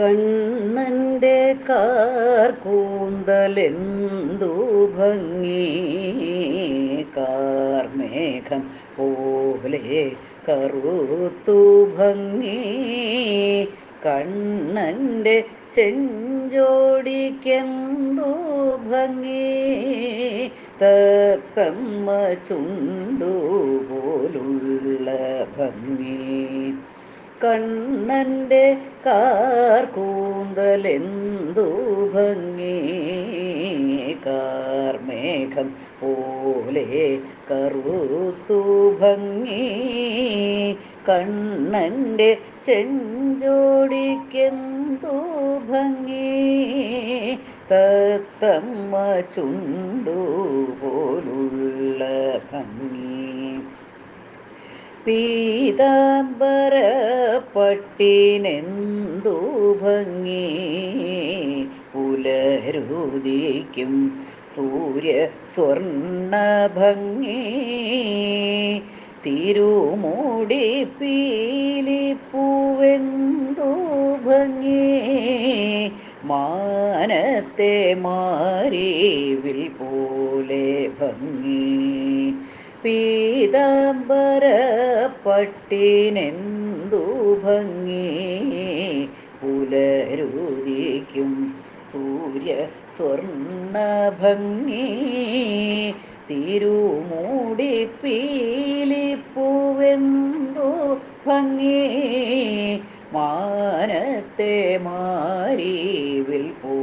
കണ്ണന്റെ കാർകൂന്തലെന്തു ഭംഗി? കാർമേഘം പോലെ കറുത്തു ഭംഗി. കണ്ണന്റെ ചെഞ്ചോടിക്കെന്തു ഭംഗി? തത്തമ്മ ചുണ്ടു പോലുള്ള ഭംഗി. കണ്ണന്റെ കാർകൂന്തലെന്തു ഭംഗി? കാർമേഘം പോലെ കറുത്തു ഭംഗി. കണ്ണന്റെ ചെഞ്ചോടിക്കെന്തു ഭംഗി? തത്തമ്മ ചുണ്ടു പോലുള്ള ഭംഗി. പീതാംബര പട്ടിനെന്തു ഭംഗി? പുലരുദിക്കും സൂര്യ സ്വർണ ഭംഗി? തിരുമൂടി പീലിപ്പൂവെന്തു ഭംഗി മാനത്തെ മാരീവിൽ പോലെ ഭംഗി. പീതാംബര പട്ടിനെന്തു ഭംഗി പുലരുദിക്കും സൂര്യ സ്വർണ ഭംഗി തിരുമൂടി പീലിപ്പൂവെന്തു ഭംഗി? മാനത്തെ മാരീവിൽ പോലെ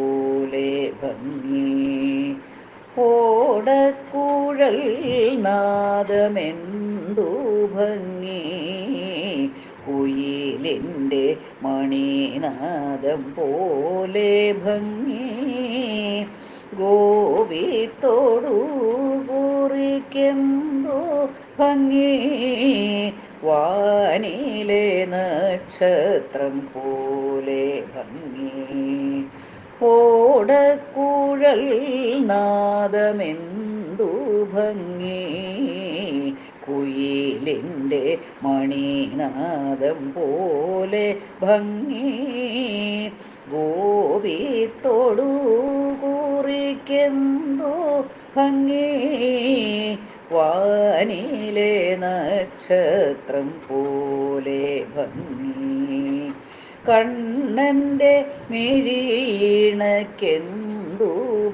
നാദമെന്തു ഭംഗി? കുയിലിന്റെ മണിനാദം പോലെ ഭംഗി. ഗോപിത്തോടു കുറിക്കെന്തോ ഭംഗി? വാനിലെ നക്ഷത്രം പോലെ ഭംഗി. ഓടക്കുഴൽ നാദമെന്തു ഭംഗി? കുയിലിന്റെ മണിനാദം പോലെ ഭംഗി. ഗോപിത്തോടു കുറിക്കെന്തോ ഭംഗി? വാനിലെ നക്ഷത്രം പോലെ ഭംഗി. കണ്ണന്റെ മിഴീണക്കെന്തു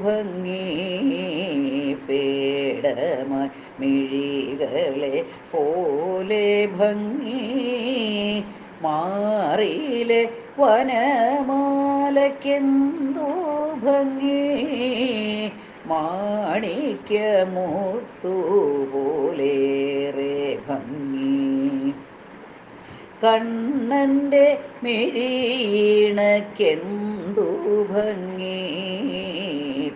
ഭംഗി? പേടമ മിഴികളെ പോലെ ഭംഗി. മാറിയിലെ വനമാലക്കെന്തു ഭംഗി? മാണിക്യമൂത്തു പോലേറെ ഭംഗി. കണ്ണന്റെ മിഴീണക്കെന്തു ഭംഗി?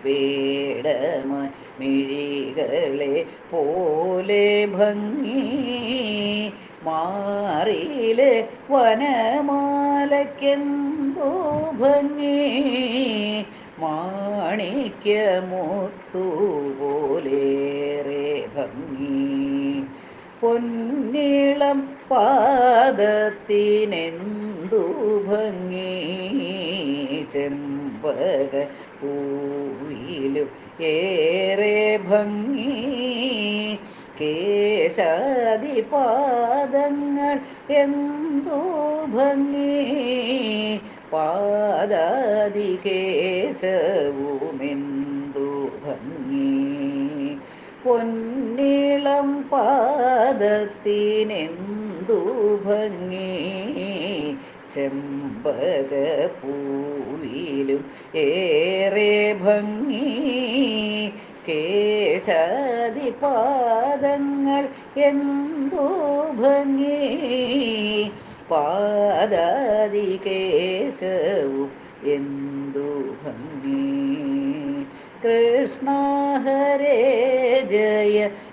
പേടമ മിഴികളെ പോലെ ഭംഗി. മാറിയിലെ വനമാലക്കെന്തു ഭംഗി? മാണിക്യമുത്തു പോലേറെ ഭംഗി. പൊന്നിളം പാദത്തിനെന്തു ഭംഗി ചെമ്പക പൂവിലും ഏറെ ഭംഗി. കേശാദി പാദങ്ങൾ എന്തു ഭംഗി. പാദാദി കേശവുമെന്തു ഭംഗി. പൊന്നിളം പാദത്തിനെന്തു ഭംഗി. ചെമ്പക പൂവിലും ഏറെ ഭംഗി. കേശാദി പാദങ്ങൾ എന്തോ ഭംഗി. പാദാദി കേശവും എന്തോ ഭംഗി. കൃഷ്ണ ഹരേ ജയ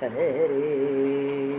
കൃഷ്ണ ഹരേ